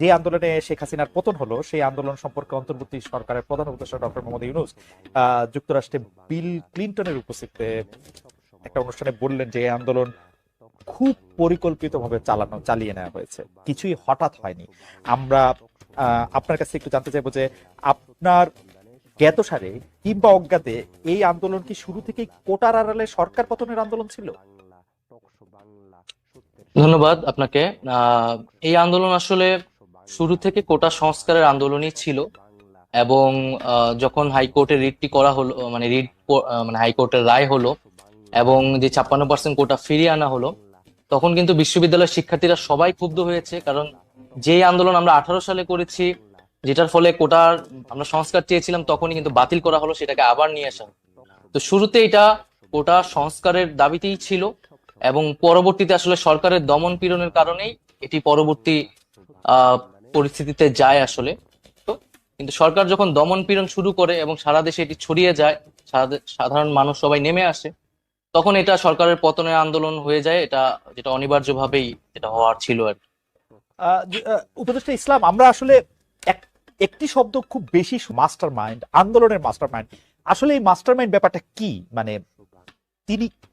যে আন্দোলনে শেখ হাসিনার পতন হলো, সেই আন্দোলন সম্পর্কে অন্তর্বর্তী সরকারের প্রধান উপদেষ্টা ডক্টর মোহাম্মদ ইউনুস যুক্তরাষ্ট্রে বিল ক্লিন্টনের উপস্থিতিতে একটা অনুষ্ঠানে বললেন যে আন্দোলন খুব পরিকল্পিতভাবে চালানো, চালিয়ে নেওয়া হয়েছে। কিছুই হঠাৎ হয়নি। আমরা আপনার কাছে একটু জানতে চাইব যে, আপনার জ্ঞাতসারে কিংবা অজ্ঞাতে এই আন্দোলন কি শুরু থেকেই কোটার আড়ালে সরকার পতনের আন্দোলন ছিল? ধন্যবাদ আপনাকে। এই আন্দোলন আসলে শুরু থেকে কোটা সংস্কারের আন্দোলনই ছিল এবং যখন হাইকোর্টের রিটটি করা হলো মানে রিট মানে হাইকোর্টের রায় হলো এবং যে ছাপ্পান্ন পার্সেন্ট কোটা ফিরিয়ে আনা হলো, তখন কিন্তু বিশ্ববিদ্যালয়ের শিক্ষার্থীরা সবাই ক্ষুব্ধ হয়েছে। কারণ যে আন্দোলন আমরা আঠারো সালে করেছি, যেটার ফলে কোটার আমরা সংস্কার চেয়েছিলাম, তখনই কিন্তু বাতিল করা হলো, সেটাকে আবার নিয়ে আসা তো শুরুতে এটা কোটা সংস্কারের দাবিতেই ছিল এবং পরবর্তীতে আসলে সরকারের দমন পীড়নের কারণেই এটি পরবর্তী পরিস্থিতিতে যায় আসলে। তো কিন্তু সরকার যখন দমন পীড়ন শুরু করে এবং সারা দেশে এটি ছড়িয়ে যায় সাধারণ মানুষ সবাই নেমে আসে, তখন এটা সরকারের পতনের আন্দোলন হয়ে যায়। এটা, যেটা অনিবার্যভাবেই এটা হওয়ার ছিল আর উপদেষ্টা ইসলাম, আমরা আসলে এক- একটি শব্দ খুব বেশি মাস্টার মাইন্ড আন্দোলনের মাস্টার মাইন্ড আসলে এই মাস্টার মাইন্ড ব্যাপারটা কি? মানে তিনি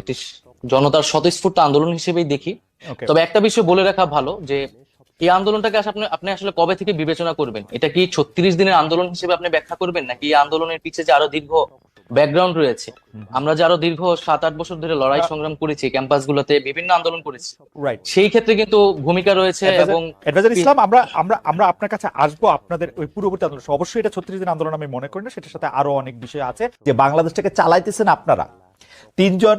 একটি জনতার স্বতঃস্ফূর্ত আন্দোলন হিসেবেই দেখি। তবে একটা বিষয় বলে রাখা ভালো যে এই আন্দোলনটাকে আসলে আপনি আপনি আসলে কবে থেকে বিবেচনা করবেন? এটা কি ছত্রিশ দিনের আন্দোলন হিসেবে আপনি ব্যাখ্যা করবেন নাকি এই আন্দোলনের পিছিয়ে যে আরও দীর্ঘ ব্যাকগ্রাউন্ড রয়েছে? আমরা যে আরও দীর্ঘ সাত আট বছর ধরে লড়াই সংগ্রাম করেছি ক্যাম্পাস গুলোতে বিভিন্ন আন্দোলন করেছি। রাইট সেই ক্ষেত্রে কিন্তু ভূমিকা রয়েছে এবং ইসলাম আমরা আমরা আমরা আপনার কাছে আসব আপনাদের ওই পূর্ববর্তী আন্দোলন। অবশ্যই এটা ছত্রিশ দিন আন্দোলন আমি মনে করি না সেটার সাথে আরও অনেক বিষয় আছে যে বাংলাদেশটাকে চালাইতেছেন আপনারা। তিনজন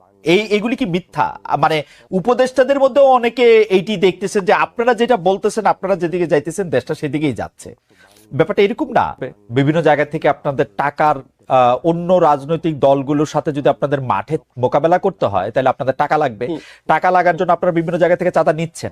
এই এগুলি কি মিথ্যা? মানে উপদেষ্টাদের মধ্যেও অনেকে এইটি দেখতেছেন যে আপনারা যেটা বলতেছেন আপনারা যেদিকে যাইতেছেন দেশটা সেদিকেই যাচ্ছে। ব্যাপারটা এরকম না। বিভিন্ন জায়গা থেকে আপনাদের টাকার আহ, অন্য রাজনৈতিক দলগুলোর সাথে যদি আপনাদের মাঠে মোকাবেলা করতে হয় তাহলে আপনাদের টাকা লাগবে। টাকা লাগার জন্য আপনারা বিভিন্ন জায়গা থেকে চাঁদা নিচ্ছেন।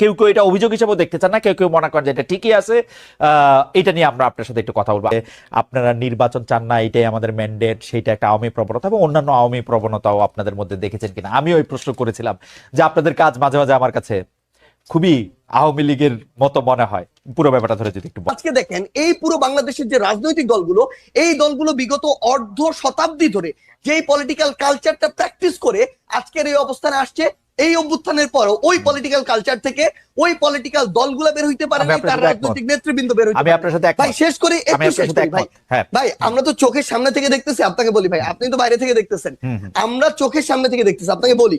কেউ কেউ এটা অভিযোগ হিসেবে দেখতে চান না, কেউ কেউ মনে করেন যে এটা ঠিকই আছে। এটা নিয়ে আমরা আপনার সাথে একটু কথা বলব। আপনারা নির্বাচন চান না, এটাই আমাদের ম্যান্ডেট সেটা একটা আওয়ামী প্রবণতা এবং অন্যান্য আওয়ামী প্রবণতাও আপনাদের মধ্যে দেখেছেন কিনা? আমি ওই প্রশ্ন করেছিলাম যে আপনাদের কাজ মাঝে মাঝে আমার কাছে খুবই আওয়ামী লীগের মতো মনে হয়। পুরো ব্যাপারটা ধরে যদি একটু আজকে দেখেন, এই পুরো বাংলাদেশের যে রাজনৈতিক দলগুলো, এই দলগুলো বিগত অর্ধ শতাব্দী ধরে যেই পলিটিক্যাল কালচারটা প্র্যাকটিস করে, আজকের এই অবস্থানে আসছে এই অভ্যুত্থানের পর ওই পলিটিক্যাল কালচার থেকে ওই পলিটিক্যাল দলগুলো বের হইতে পারে না তার রাজনৈতিক নেতৃবৃন্দ বের হইতে পারে ভাই শেষ করে একটু শেষ করি ভাই। হ্যাঁ। ভাই আমরা তো চোখের সামনে থেকে দেখতেছি আপনাকে বলি ভাই আপনি তো বাইরে থেকে দেখতেছেন। আমরা চোখের সামনে থেকে দেখতেছি আপনাকে বলি।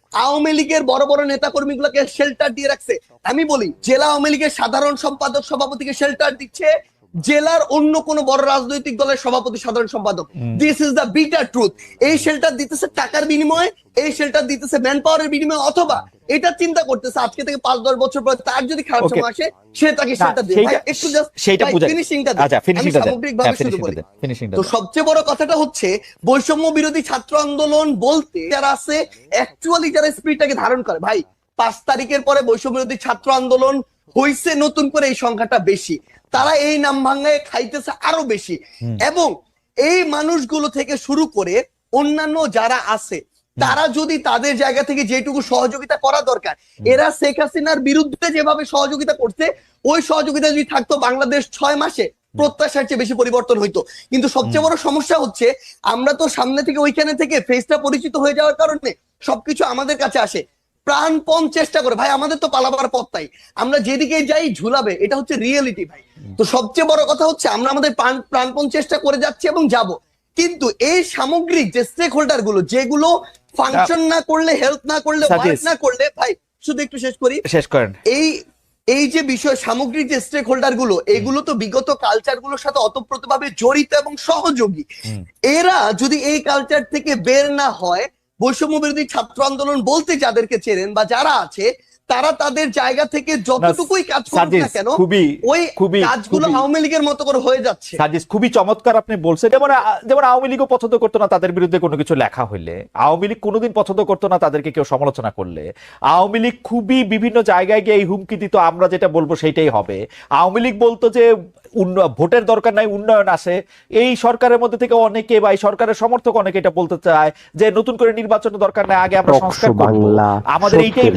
আওয়ামী লীগের বড় বড় নেতা কর্মীগুলোকে শেল্টার দিয়ে রাখছে। আমি বলি, জেলা আওয়ামী লীগের সাধারণ সম্পাদক সভাপতিকে শেল্টার দিচ্ছে জেলার অন্য কোন বড় রাজনৈতিক দলের সভাপতি সাধারণ সম্পাদক। This is the bitter truth এই শেল্টার দিতেছে টাকার বিনিময়ে এই শেল্টার দিতেছে ম্যান পাওয়ারের বিনিময়ে অথবা এটা চিন্তা করতেছে আজকে থেকে পাঁচ দশ বছর পরে তার যদি খারাপ সময় আসে সে তাকে সেটা দেবে। একটু জাস্ট সেইটা বুঝাই ফিনিশিংটা আচ্ছা ফিনিশিংটা সামগ্রিকভাবে ফিনিশিংটা ফিনিশিংটা তো সবচেয়ে বড় কথাটা হচ্ছে বৈষম্য বিরোধী ছাত্র আন্দোলন বলতে যারা আছে অ্যাকচুয়ালি যারা স্পিরিটটাকে ধারণ করে। ভাই পাঁচ তারিখের পরে বৈষম্য বিরোধী ছাত্র আন্দোলন হইছে নতুন করে এই সংখ্যাটা বেশি। তারা এই নাম ভাঙ্গায় খাইতেছে আরও বেশি। এবং এই মানুষগুলো থেকে শুরু করে অন্যান্য যারা আছে তারা যদি তাদের জায়গা থেকে যেটুকু সহযোগিতা করা দরকার এরা শেখ হাসিনার বিরুদ্ধে যেভাবে সহযোগিতা করছে ওই সহযোগিতা যদি থাকতো বাংলাদেশ ছয় মাসে প্রত্যাশার চেয়ে বেশি পরিবর্তন হইতো। কিন্তু সবচেয়ে বড় সমস্যা হচ্ছে আমরা তো সামনে থেকে ওইখানে থেকে ফেসটা পরিচিত হয়ে যাওয়ার কারণে সবকিছু আমাদের কাছে আসে। প্রাণপণ চেষ্টা করে। ভাই আমাদের তো পালাবার পথ তাই। আমরা যেদিকে যাই ঝুলাবে। এটা হচ্ছে রিয়েলিটি ভাই। তো সবচেয়ে বড় কথা হচ্ছে আমরা আমাদের প্রাণ- প্রাণপণ চেষ্টা করে যাচ্ছি এবং যাব। কিন্তু এই সামগ্রিক যে স্টেক হোল্ডারগুলো যেগুলো ফাংশন না করলে হেল্প না করলে না করলে ভাই শুধু একটু শেষ করি। শেষ করেন। এই এই যে বিষয় সামগ্রিক যে স্টেক হোল্ডারগুলো এগুলো তো বিগত কালচারগুলোর সাথে অতপ্রতভাবে জড়িত এবং সহযোগী। এরা যদি এই কালচার থেকে বের না হয় বৈষম্য বিরোধী ছাত্র আন্দোলন বলতে যাদেরকে চেনেন বা যারা আছে তারা তাদের জায়গা থেকে যতটুকুই কাজ করুক না কেন খুবই ওই খুবই কাজগুলো আওয়ামী লীগের মতো করে হয়ে যাচ্ছে। সাজিস খুবই চমৎকার আপনি বলছেন। যেমন যেমন আওয়ামী লীগও পছন্দ করতো না তাদের বিরুদ্ধে কোনো কিছু লেখা হইলে। আওয়ামী লীগ কোনোদিন পছন্দ করতো না তাদেরকে কেউ সমালোচনা করলে। আওয়ামী লীগ খুবই বিভিন্ন জায়গায় গিয়ে এই হুমকি দিত আমরা যেটা বলব সেটাই হবে। আওয়ামী লীগ বলতো যে ভোটের দরকার নাই উন্নয়ন আসে এই সরকারের মধ্যে থেকে অনেকে বা এই সরকারের সমর্থক অনেকে এটা বলতে চায় যে নতুন করে নির্বাচনের দরকার নাই আগে আমরা সংস্কার করব। আমাদের এইটাই